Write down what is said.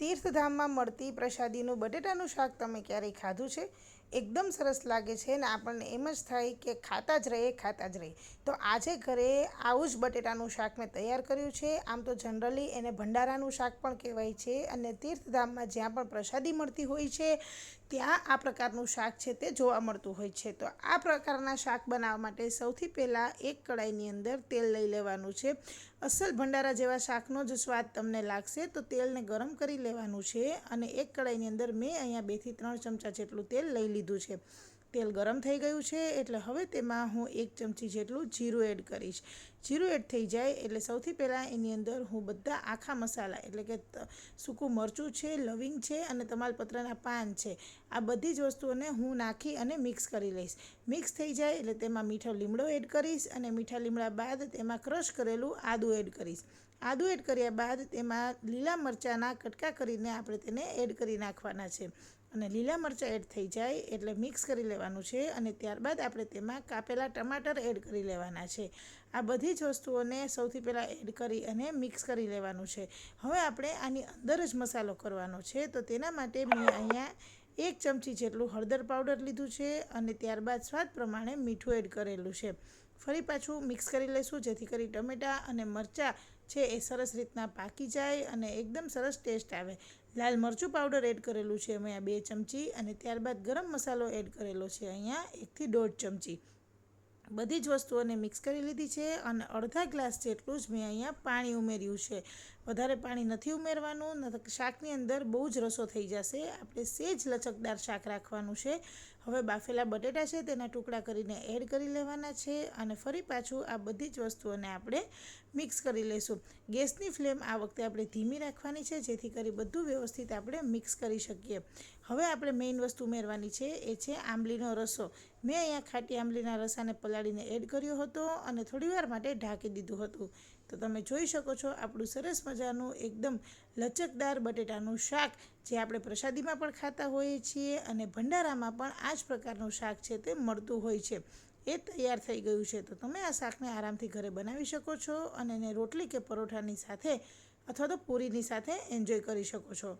તીર્થધામમાં મળતી પ્રસાદીનું બટેટાનું શાક તમે ક્યારેય ખાધું છે? એકદમ સરસ લાગે છે ને આપણને એમ જ થાય કે ખાતા જ રહીએ, ખાતા જ રહીએ. તો આજે ઘરે આવું જ બટેટાનું શાક મેં તૈયાર કર્યું છે. આમ તો જનરલી એને ભંડારાનું શાક પણ કહેવાય છે અને તીર્થધામમાં જ્યાં પણ પ્રસાદી મળતી હોય છે, ત્યાં આ પ્રકારનું શાક છે તે જોવા મળતું હોય છે. તો આ પ્રકારના શાક બનાવવા માટે સૌથી પહેલાં એક કડાઈની અંદર તેલ લઈ લેવાનું છે. અસલ ભંડારા જેવા શાકનો જ સ્વાદ તમને લાગશે, તો તેલને ગરમ કરી લેવાનું છે અને એક કડાઈની અંદર મેં અહીંયા બેથી ત્રણ ચમચા જેટલું તેલ લઈ લીધું છે. તેલ ગરમ થઈ ગયું છે એટલે હવે તેમાં હું એક ચમચી જેટલું જીરું એડ કરીશ. જીરું એડ થઈ જાય એટલે સૌથી પહેલાં એની અંદર હું બધા આખા મસાલા એટલે કે સૂકું મરચું છે, લવિંગ છે અને તમાલપત્રના પાન છે. આ બધી જ વસ્તુઓને હું નાખી અને મિક્સ કરી લઈશ. મિક્સ થઈ જાય એટલે તેમાં મીઠો લીમડો એડ કરીશ અને મીઠા લીમડા બાદ તેમાં ક્રશ કરેલું આદું એડ કરીશ. આદું એડ કર્યા બાદ તેમાં લીલા મરચાંના કટકા કરીને આપણે તેને એડ કરી નાખવાના છે. અને લીલા મરચાં એડ થઈ જાય એટલે મિક્સ કરી લેવાનું છે અને ત્યારબાદ આપણે તેમાં કાપેલા ટમાટર એડ કરી લેવાના છે. આ બધી જ વસ્તુઓને સૌથી પહેલાં એડ કરી અને મિક્સ કરી લેવાનું છે. હવે આપણે આની અંદર જ મસાલો કરવાનો છે. તો તેના માટે મેં અહીંયા એક ચમચી જેટલું હળદર પાવડર લીધું છે અને ત્યારબાદ સ્વાદ પ્રમાણે મીઠું એડ કરેલું છે. ફરી પાછું મિક્સ કરી લઈશું, જેથી કરી ટમેટાં અને મરચાં છે એ સરસ રીતના પાકી જાય અને એકદમ સરસ ટેસ્ટ આવે. લાલ મરચું પાવડર એડ કરેલું છે મેં આ બે ચમચી અને ત્યારબાદ ગરમ મસાલો એડ કરેલો છે અહીંયા એકથી દોઢ ચમચી. બધી જ વસ્તુઓને મિક્સ કરી લીધી છે અને અડધા ગ્લાસ જેટલું જ મેં અહીંયા પાણી ઉમેર્યું છે. વધારે પાણી નથી ઉમેરવાનું શાકની અંદર બહુ જ રસો થઈ જશે. આપણે સેજ લચકદાર શાક રાખવાનું છે. હવે બાફેલા બટેટા છે તેના ટુકડા કરીને એડ કરી લેવાના છે અને ફરી પાછું આ બધી જ વસ્તુઓને આપણે મિક્સ કરી લઈશું. ગેસની ફ્લેમ આ વખતે આપણે ધીમી રાખવાની છે, જેથી કરી બધું વ્યવસ્થિત આપણે મિક્સ કરી શકીએ. હવે આપણે મેઇન વસ્તુ ઉમેરવાની છે, એ છે આંબલીનો રસો. મેં અહીંયા ખાટી આંબલીના રસાને પલાળીને એડ કર્યો હતો અને થોડીવાર માટે ઢાંકી દીધું હતું. તો તમે જોઈ શકો છો, આપણું સરસ મજાનું એકદમ લચકદાર બટેટાનું શાક જે આપણે પ્રસાદીમાં પણ ખાતા હોઈએ છીએ અને ભંડારામાં પણ આ જ પ્રકારનું શાક છે તે મળતું હોય છે. એ તૈયાર થઈ ગયું છે. તો તમે આ શાકને આરામથી ઘરે બનાવી શકો છો અને એને રોટલી કે પરોઠાની સાથે અથવા તો પૂરીની સાથે એન્જોય કરી શકો છો.